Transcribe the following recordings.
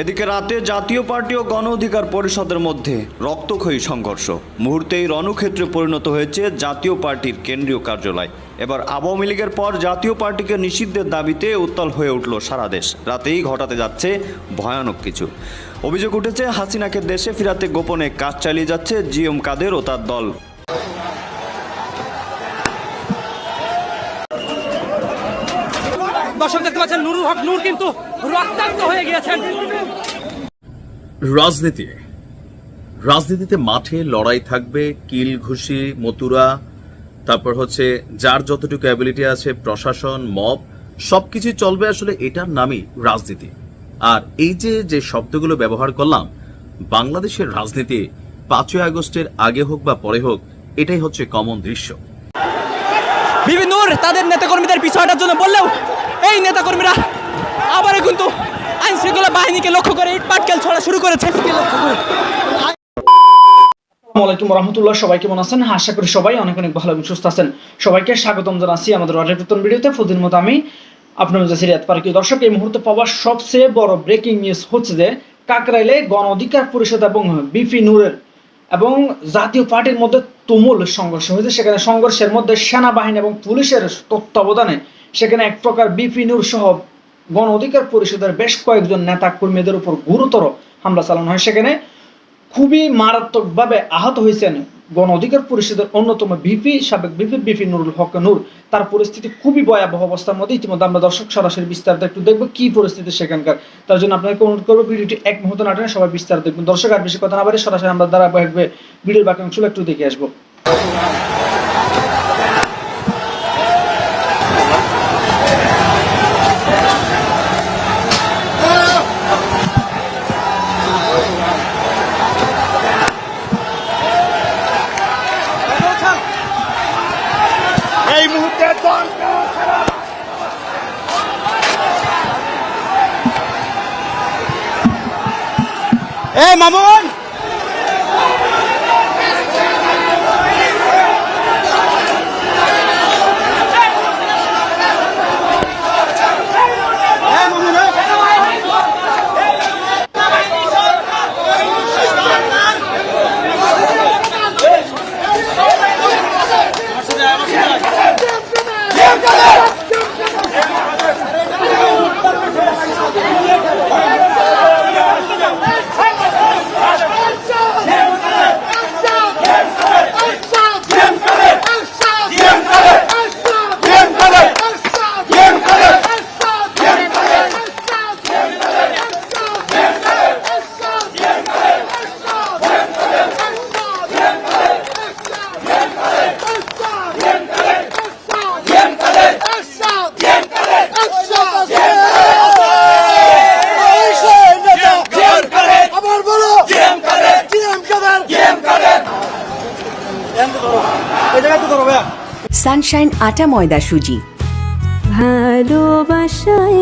এদিকে রাতে জাতীয় পার্টি ও গণ অধিকার পরিষদের মধ্যে রক্তক্ষয়ী সংঘর্ষ। মুহূর্তেই রণক্ষেত্রে পরিণত হয়েছে জাতীয় পার্টির কেন্দ্রীয় কার্যালয়। এবার আওয়ামী লীগের পর জাতীয় পার্টিকে নিষিদ্ধের দাবিতে উত্তাল হয়ে উঠল সারা দেশ। রাতেই ঘটাতে যাচ্ছে ভয়ানক কিছু। অভিযোগ উঠেছে, হাসিনাকে দেশে ফিরাতে গোপনে কাজ চালিয়ে যাচ্ছে জিএম কাদের ও তার দল। দর্শক দেখতে পাচ্ছেন নুরুল হক নূর কিন্তু রক্তাক্ত হয়ে গিয়েছেন। রাজনীতি। রাজনীতিতে মাঠে লড়াই থাকবে কিল ঘুষি মতুরা তারপর হচ্ছে যার যতটুকু অ্যাবিলিটি আছে প্রশাসন মব সবকিছু চলবে আসলে এটার নামই রাজনীতি। আর এই যে যে শব্দগুলো ব্যবহার করলাম বাংলাদেশের রাজনীতি পাঁচই আগস্টের আগে হোক বা পরে হোক এটাই হচ্ছে কমন দৃশ্য। বিবি নূর তাদের নেতাকর্মীদের বিষয়টার জন্য বললেও এই নেতাকর্মীরা, আবারও কিন্তু আইন শৃঙ্খলা বাহিনীকে লক্ষ্য করে ইট পাটকেল ছড়া শুরু করেছে। দর্শক, এই মুহূর্তে পাওয়া সবচেয়ে বড় ব্রেকিং হচ্ছে যে, কাকরাইলে গণ অধিকার পরিষদ এবং বিপি নূরের এবং জাতীয় পার্টির মধ্যে তুমুল সংঘর্ষ হয়েছে। সেখানে সংঘর্ষের মধ্যে সেনাবাহিনী এবং পুলিশের তত্ত্বাবধানে সেখানে এক প্রকার বিপি নূর সহ গণ অধিকার পরিষদের বেশ কয়েকজন নেতা কর্মীদের উপর গুরুতর হামলা চালানো হয়। সেখানে খুবই মারাত্মকভাবে আহত হয়েছেন গণ অধিকার পরিষদের অন্যতম ভিপি সাবেক ভিপি বিপি নুরুল হক নূর। তার পরিস্থিতি খুবই ভয়াবহ অবস্থার মধ্যে ইতিমধ্যে আমরা দর্শক সরাসরি বিস্তারিত একটু দেখব কি পরিস্থিতি সেখানকার। তার জন্য আপনাকে অনুরোধ করব, ভিডিওটি এক মুহূর্ত নাটনে সবাই বিস্তারিত দেখবেন। দর্শক, আর বেশি কথা না বাড়ি সরাসরি আমরা দ্বারা ভিডিওর বাকি অংশ একটু দেখে আসব। এ মামুন! সানশাইন আটা ময়দা সুজি। ভালোবাসায়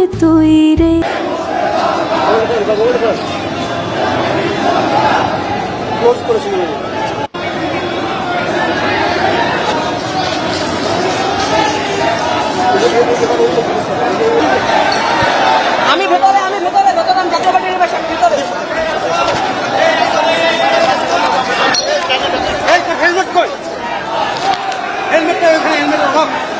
মনে হয়। আমি ভেতরে আমি ভেতরে আমি জাতীয় পার্টির ভেতরে। এই কই? 막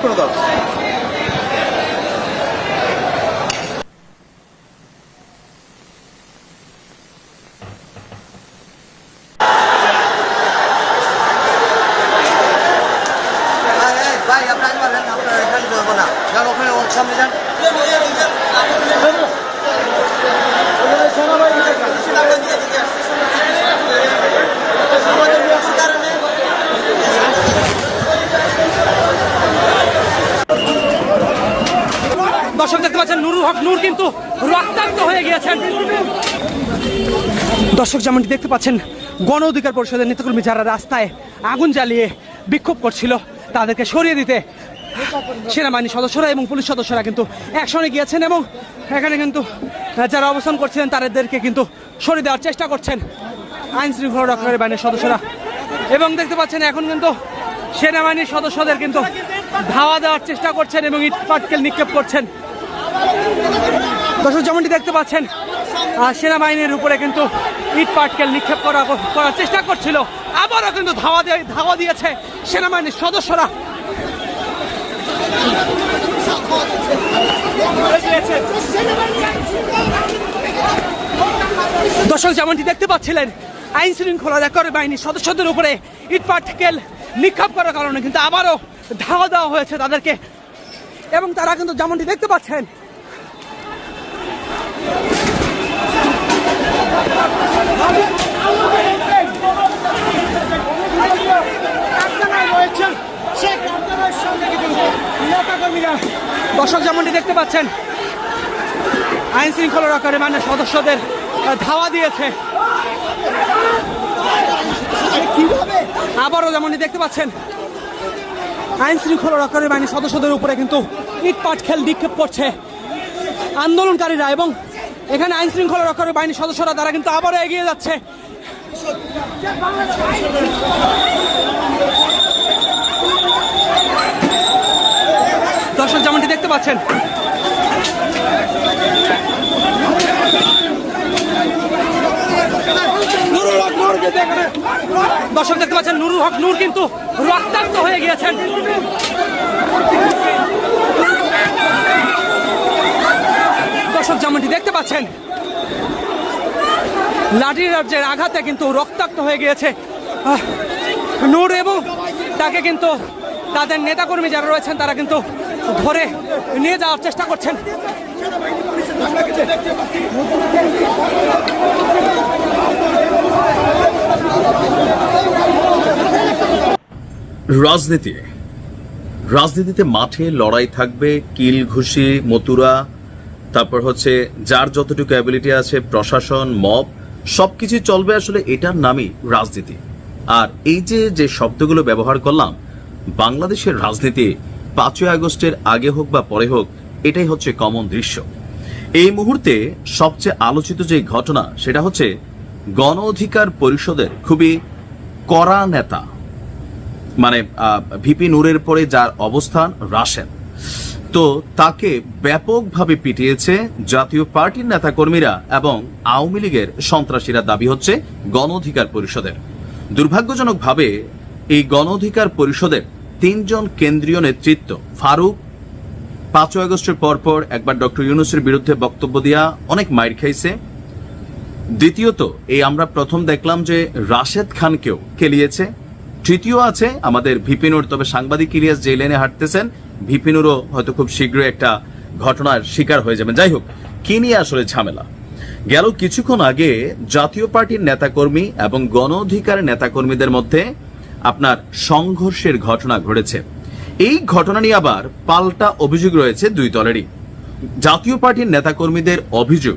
কানেক্ট করে দাও ভাই আপনার পারেন আপনার এখানে করব না যান ওখানে ওর সামনে যান দর্শক দেখতে পাচ্ছেন নুরুল হক নূর কিন্তু রক্তাক্ত হয়ে গিয়েছেন দর্শক যেমনটি দেখতে পাচ্ছেন, গণ অধিকার পরিষদের নেতাকর্মী যারা রাস্তায় আগুন জ্বালিয়ে বিক্ষোভ করছিল, তাদেরকে সরিয়ে দিতে সেনাবাহিনীর সদস্যরা এবং পুলিশ সদস্যরা কিন্তু একসঙ্গে গিয়েছেন এবং এখানে কিন্তু যারা অবস্থান করছিলেন, তাদেরকে কিন্তু সরিয়ে দেওয়ার চেষ্টা করছেন আইন শৃঙ্খলা রক্ষাকারী বাহিনীর সদস্যরা। এবং দেখতে পাচ্ছেন, এখন কিন্তু সেনাবাহিনীর সদস্যদের কিন্তু ধাওয়া দেওয়ার চেষ্টা করছেন এবং ইট পাটকেল নিক্ষেপ করছেন। দর্শক যেমনটি দেখতে পাচ্ছেন সেনাবাহিনীর উপরে কিন্তু ইট পাটকেল নিক্ষেপ করা করার চেষ্টা করছিল। আবারও কিন্তু ধাওয়া দিয়ে ধাওয়া দিয়েছে সেনাবাহিনীর সদস্যরা। দর্শক, যেমনটি দেখতে পাচ্ছিলেন, আইন শৃঙ্খলা বাহিনীর সদস্যদের উপরে ইট পাটকেল নিক্ষেপ করার কারণে কিন্তু আবারও ধাওয়া দেওয়া হয়েছে তাদেরকে। এবং তারা কিন্তু যেমনটি দেখতে পাচ্ছেন দর্শক যেমনটি দেখতে পাচ্ছেন, আইন শৃঙ্খলা রক্ষাকারী বাহিনীর সদস্যদের ধাওয়া দিয়েছে। আবারও যেমনটি দেখতে পাচ্ছেন, আইন শৃঙ্খলা রক্ষাকারী বাহিনীর সদস্যদের উপরে কিন্তু ইট পাট খেল নিক্ষেপ করছে আন্দোলনকারীরা এবং এখানে আইন শৃঙ্খলা রক্ষাকারী বাহিনীর সদস্যরা, তারা কিন্তু আবারও এগিয়ে যাচ্ছে। দর্শক যেমনটি দেখতে পাচ্ছেন দর্শক দেখতে পাচ্ছেন, নুরুল হক নূর কিন্তু রক্তাক্ত হয়ে গিয়েছেন। দর্শক যেমনটি দেখতে পাচ্ছেন লাঠির রাজ্যের আঘাতে কিন্তু রক্তাক্ত হয়ে গিয়েছে। নূর এবং তাকে কিন্তু তাদের নেতাকর্মী যারা রয়েছেন, তারা কিন্তু ধরে নিয়ে যাওয়ার চেষ্টা করছেন। রাজনীতি। রাজনীতিতে মাঠে লড়াই থাকবে, কিল ঘুষি, মতুরা তারপর হচ্ছে যার যতটুকু অ্যাবিলিটি আছে, প্রশাসন মব সবকিছু চলবে আসলে এটার নামই রাজনীতি। আর এই যে যে শব্দগুলো ব্যবহার করলাম, বাংলাদেশের রাজনীতি পাঁচই আগস্টের আগে হোক বা পরে হোক, এটাই হচ্ছে কমন দৃশ্য। এই মুহূর্তে সবচেয়ে আলোচিত যে ঘটনা, সেটা হচ্ছে গণ অধিকার পরিষদের খুবই কড়া নেতা মানে ভিপি নূরের পরে যার অবস্থান রাশেন তো তাকে ব্যাপকভাবে পিটিয়েছে জাতীয় পার্টির নেতাকর্মীরা এবং আওয়ামী লীগের সন্ত্রাসীরা দাবি হচ্ছে গণ অধিকার পরিষদের। দুর্ভাগ্যজনকভাবে এই গণ অধিকার পরিষদের তিনজন কেন্দ্রীয় নেতৃত্ব ফারুক, পাঁচই আগস্টের পরপর একবার ডক্টর ইউনুসের বিরুদ্ধে বক্তব্য দেওয়া অনেক মাইর খাইছে। দ্বিতীয়ত, এই আমরা প্রথম দেখলাম যে রাশেদ খানকেও খেলিয়েছে তৃতীয় আছে আমাদের ভিপিনুর তবে সাংবাদিক ইলিয়াস যে লেনে হাঁটতেছেন ভিপিনুরও হয়তো খুব শীঘ্রই একটা ঘটনার শিকার হয়ে যাবেন। যাই হোক, কি নিয়ে আসলে ঝামেলা? গেল কিছুক্ষণ আগে জাতীয় পার্টির নেতাকর্মী এবং গণ অধিকার নেতাকর্মীদের মধ্যে আপনার সংঘর্ষের ঘটনা ঘটেছে। এই ঘটনা নিয়ে আবার পাল্টা অভিযোগ রয়েছে দুই দলেরই। জাতীয় পার্টির নেতাকর্মীদের অভিযোগ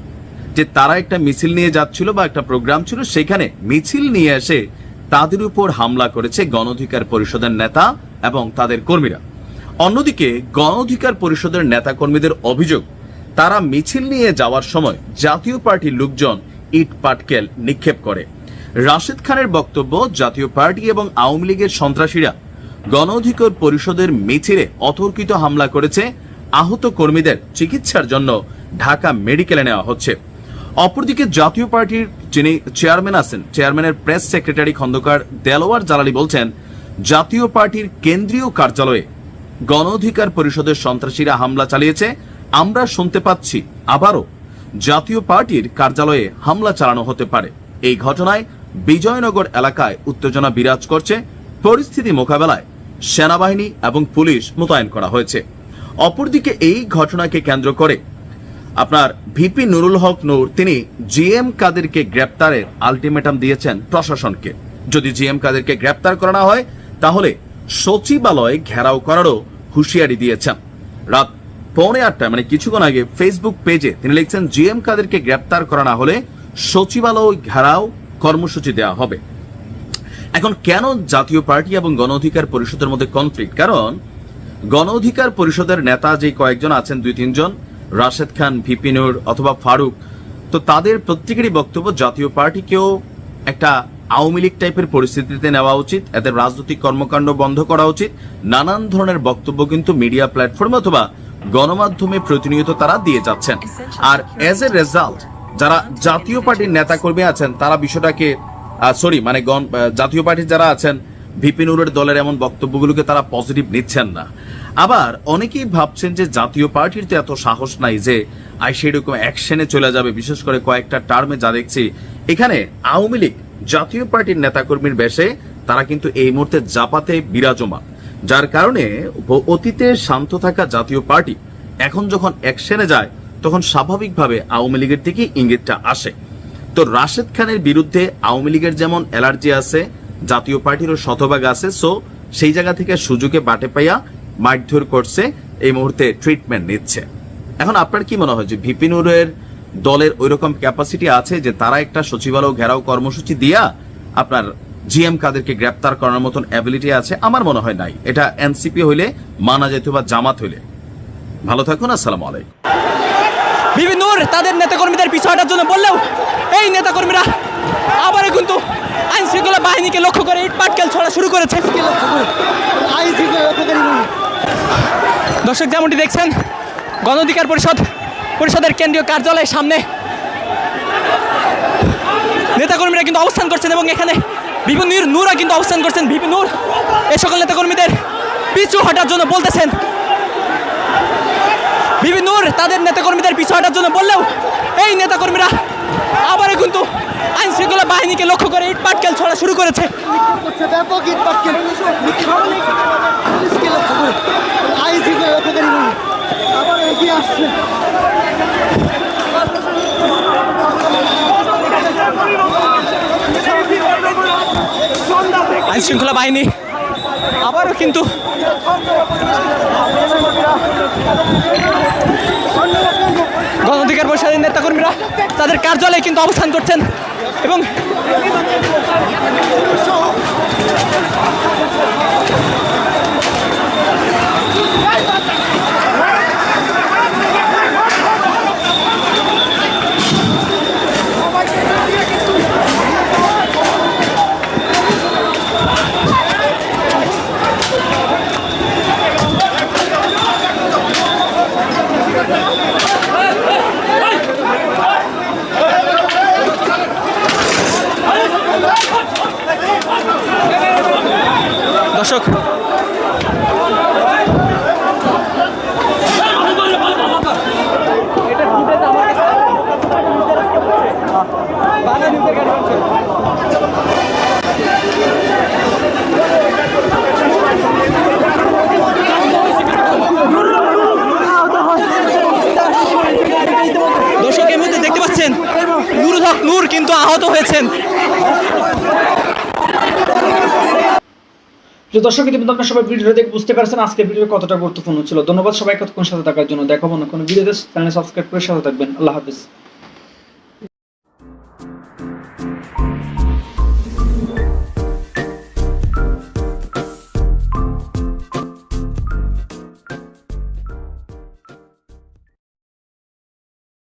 যে তারা একটা মিছিল নিয়ে যাচ্ছিল বা একটা প্রোগ্রাম ছিল, সেখানে মিছিল নিয়ে এসে তাদের উপর হামলা করেছে গণ অধিকার পরিষদের নেতা এবং তাদের কর্মীরা। অন্যদিকে গণ অধিকার পরিষদের নেতাকর্মীদের অভিযোগ, তারা মিছিল নিয়ে যাওয়ার সময় জাতীয় পার্টির লোকজন ইট পাটকেল নিক্ষেপ করে। রাশেদ খানের বক্তব্য, জাতীয় পার্টি এবং আওয়ামী লীগের সন্ত্রাসীরা গণ অধিকার পরিষদের মিছিলে অতর্কিত হামলা করেছে, আহত কর্মীদের চিকিৎসার জন্য ঢাকা মেডিকেলে নেওয়া হচ্ছে। অপরদিকে জাতীয় পার্টির যিনি চেয়ারম্যান আছেন, চেয়ারম্যানের প্রেস সেক্রেটারি খন্দকার দেলোয়ার জালালি বলছেন, জাতীয় পার্টির কেন্দ্রীয় কার্যালয়ে গণ অধিকার পরিষদের সন্ত্রাসীরা হামলা চালিয়েছে। আমরা শুনতে পাচ্ছি আবারও জাতীয় পার্টির কার্যালয়ে হামলা চালানো হতে পারে। এই ঘটনায় বিজয়নগর এলাকায় উত্তেজনা বিরাজ করছে। পরিস্থিতি মোকাবেলায় সেনাবাহিনী এবং পুলিশ মোতায়েন করা হয়েছে। অপরদিকে এই ঘটনাকে কেন্দ্র করে আপনার ভিপি নুরুল হক নূর, তিনি জিএম কাদেরকে গ্রেপ্তারের আলটিমেটাম দিয়েছেন প্রশাসনকে। যদি জিএম কাদেরকে গ্রেপ্তার করা না হয়, তাহলে সচিবালয় ঘেরাও করারও হুঁশিয়ারি দিয়েছেন। রাত পৌনে আটটায় মানে কিছুক্ষণ আগে ফেসবুক পেজে তিনি লিখছেন, জিএম কাদেরকে গ্রেপ্তার করা না হলে সচিবালয় ঘেরাও কর্মসূচি দেওয়া হবে। এখন কেন জাতীয় পার্টি এবং গণ অধিকার পরিষদের মধ্যে কনফ্লিক্ট কারণ গণ অধিকার পরিষদের নেতা যে কয়েকজন আছেন, দুই, তিনজন, রাশেদ খান ভিপিনুর অথবা ফারুক, তো তাদের প্রত্যেকেরই বক্তব্য জাতীয় পার্টিকেও একটা আওয়ামী লীগ টাইপের পরিস্থিতিতে নেওয়া উচিত, এদের রাজনৈতিক কর্মকাণ্ড বন্ধ করা উচিত, নানান ধরনের বক্তব্য কিন্তু মিডিয়া প্ল্যাটফর্ম অথবা গণমাধ্যমে প্রতিনিয়ত তারা দিয়ে যাচ্ছেন। আর এজ এ রেজাল্ট যারা জাতীয় পার্টির নেতাকর্মী আছেন, তারা বিষয়টাকে সরি মানে জাতীয় পার্টির যারা আছেন ভিপিনুরের দলের এমন বক্তব্যগুলোকে তারা পজিটিভ নিচ্ছেন না। আবার অনেকেই ভাবছেন যে জাতীয় পার্টির তো এত সাহস নাই যে, আই সেরকম অ্যাকশনে চলে যাবে, বিশেষ করে কয়েকটা টার্মে যা দেখছি। এখানে আওয়ামী লীগ জাতীয় পার্টির নেতাকর্মীর বেশে তারা কিন্তু এই মুহূর্তে জাপাতে বিরাজমান। যার কারণে অতীতে শান্ত থাকা জাতীয় পার্টি এখন যখন অ্যাকশনে যায়, তখন স্বাভাবিকভাবে আওয়ামী লীগের দিকে ইঙ্গিতটা আসে। তো রাশেদ খানের বিরুদ্ধে আওয়ামী লীগের যেমন অ্যালার্জি আছে, জাতীয় পার্টিরও শতভাগ আছে, সো সেই জায়গা থেকে সুযোগে বাটে পাইয়া মারধর করছে, এই মুহূর্তে ট্রিটমেন্ট নিচ্ছে। এখন আপনার কি মনে হয় যে ভিপিনুরের দলের ওইরকম ক্যাপাসিটি আছে যে তারা একটা সচিবালয় ঘেরাও কর্মসূচি দিয়া আপনার জিএম কাদেরকে গ্রেপ্তার করার মতন অ্যাবিলিটি আছে আমার মনে হয় নাই। এটা এনসিপি হইলে মানা যেত বা জামাত হইলে। ভালো থাকুন আসসালামু আলাইকুম। বিভিন্ন তাদের নেতাকর্মীদের পিছু হটার জন্য বললেও এই নেতাকর্মীরা আবারও কিন্তু আইন শৃঙ্খলা বাহিনীকে লক্ষ্য করে ইট পাটকেল ছড়া শুরু করেছে। দর্শক যেমনটি দেখছেন গণ অধিকার পরিষদ পরিষদের কেন্দ্রীয় কার্যালয়ের সামনে। নেতাকর্মীরা কিন্তু অবস্থান করছেন এবং এখানে বিভিন্ন নূরা কিন্তু অবস্থান করছেন। বিপিন নূর এই সকল নেতাকর্মীদের পিছু হটার জন্য বলতেছেন। বিভিন্ন তাদের নেতাকর্মীদের পিছু হটার জন্য বললেও এই নেতাকর্মীরা আবারও কিন্তু আইন শৃঙ্খলা বাহিনীকে লক্ষ্য করে ইট পাটকেল ছড়া শুরু করেছে। ব্যাপক ইট আইন শৃঙ্খলা বাহিনী আবারও কিন্তু গণ অধিকার পরিষদের নেতাকর্মীরা তাদের কার্যালয়ে কিন্তু অবস্থান করছেন এবং দর্শক। দর্শক এর মধ্যে দেখতে পাচ্ছেন নুরুল হক নূর কিন্তু আহত হয়েছেন। যে দর্শক, ইতিমধ্যে আপনারা সবাই ভিডিও দেখে বুঝতে পারছেন আজকে ভিডিও কতটা গুরুত্বপূর্ণ ছিল। ধন্যবাদ সবাই কতক্ষণ সাথে থাকার জন্য। দেখাবো না কোনো ভিডিও চ্যানেল সাবস্ক্রাইব করে সাথে থাকবেন। আল্লাহ হাফিজ।